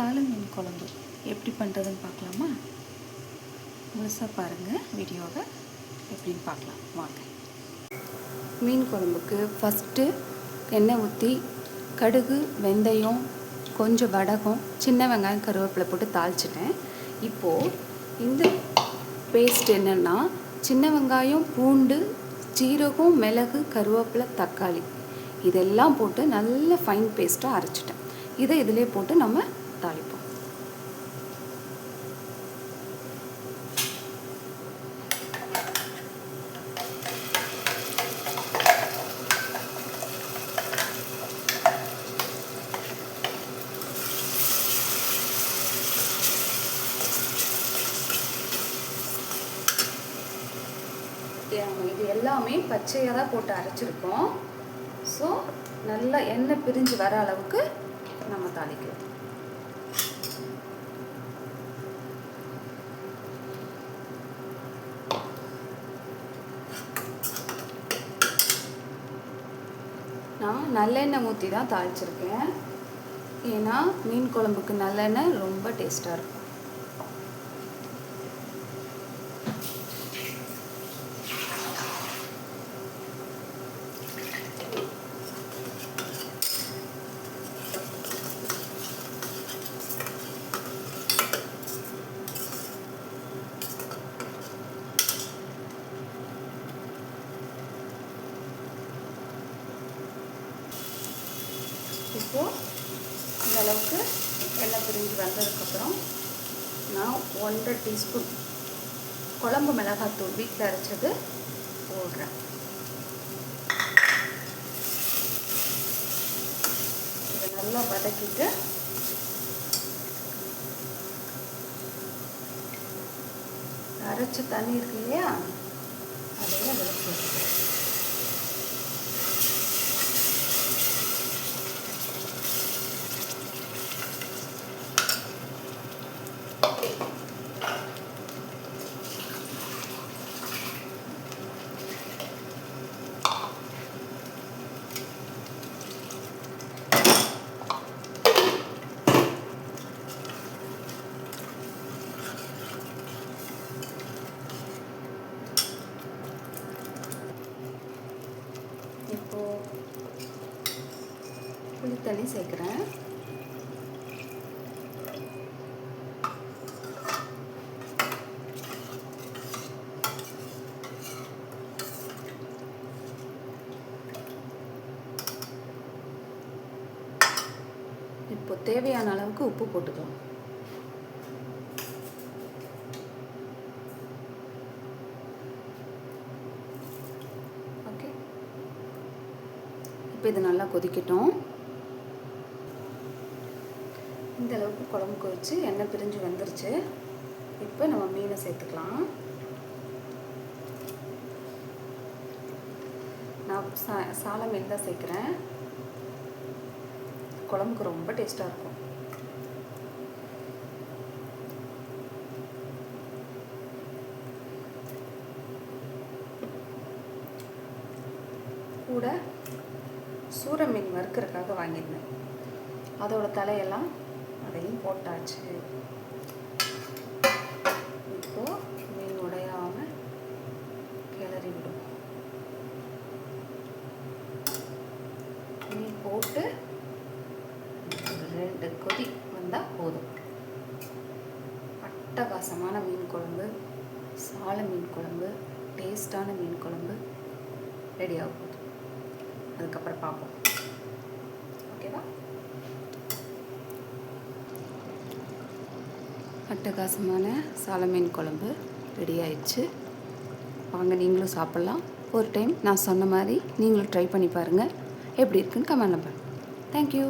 சாலம் மீன் குழம்பு. எப்படி பண்ணுறதுன்னு பார்க்கலாமா? முழுசாக பாருங்கள் வீடியோவை. எப்படின்னு பார்க்கலாம். வாங்க. மீன் குழம்புக்கு ஃபஸ்ட்டு எண்ணெய் ஊற்றி கடுகு வெந்தயம் கொஞ்சம் வடகம் சின்ன வெங்காயம் கருவேப்பிலை போட்டு தாளிச்சிட்டேன். இப்போது இந்த பேஸ்ட் என்னென்னா சின்ன வெங்காயம் பூண்டு சீரகம் மிளகு கருவேப்பிலை தக்காளி. இதெல்லாம் போட்டு நல்ல ஃபைன் பேஸ்ட்டாக அரைச்சிட்டேன். இதை இதிலே போட்டு நம்ம தாளிப்போம் இது எல்லாமே பச்சையாக தான் போட்டு அரைச்சிருக்கோம். ஸோ நல்லா எண்ணெய் பிரிஞ்சு வர அளவுக்கு நம்ம தாளிக்கிறோம் நான் நல்லெண்ணெய் ஊற்றி தான் தாளிச்சிருக்கேன். ஏன்னா மீன் குழம்புக்கு நல்லெண்ணெய் ரொம்ப டேஸ்ட்டாக இருக்கும். இப்போது இந்த அளவுக்கு எண்ணெய் பிரிஞ்சு வந்ததுக்கப்புறம் நான் ஒன்றரை டீஸ்பூன் குழம்பு மிளகாத்தூள் வீட்டில் அரைச்சது போடுறேன். இதை நல்லா வதக்கிட்டு அரைச்ச தண்ணி இருக்கு இல்லையா? அதையும் அதில் போட்டுக்கிறேன் இப்போது புளித்தண்ணி சேர்க்குறேன். இப்போ தேவையான அளவுக்கு உப்பு போட்டுக்கலாம். ஓகே. இப்போ இது நல்லா கொதிக்கட்டும். இந்த அளவுக்கு குழம்பு கொதிச்சு எண்ணெய் பிரிஞ்சு வந்துருச்சு. இப்போ நம்ம மீனை சேர்த்துக்கலாம். நான் சா சால மீன் தான் சேர்க்குறேன். குழம்புக்கு ரொம்ப டேஸ்ட்டாக இருக்கும். கூட சூர மீன் வறுக்கிறதுக்காக வாங்கியிருந்தேன். அதோட தலையெல்லாம் அதையும் போட்டாச்சு. இப்போ மீன் உடையாம கிளறி விடும் மீன் போட்டு ரெண்டு கொதி வந்தால் போதும். அட்டகாசமான மீன் குழம்பு சால மீன் குழம்பு டேஸ்டான மீன் குழம்பு ரெடி ஆகும் அதுக்கப்புறம் பார்ப்போம். ஓகேவா? அட்டகாசமான சாலமீன் குழம்பு ரெடி ஆயிடுச்சு. வாங்க நீங்களும் சாப்பிட்லாம். ஒரு டைம் நான் சொன்ன மாதிரி நீங்களும் ட்ரை பண்ணி பாருங்கள் எப்படி இருக்குன்னு கமெண்ட் பண்ணுங்கள் தேங்க்யூ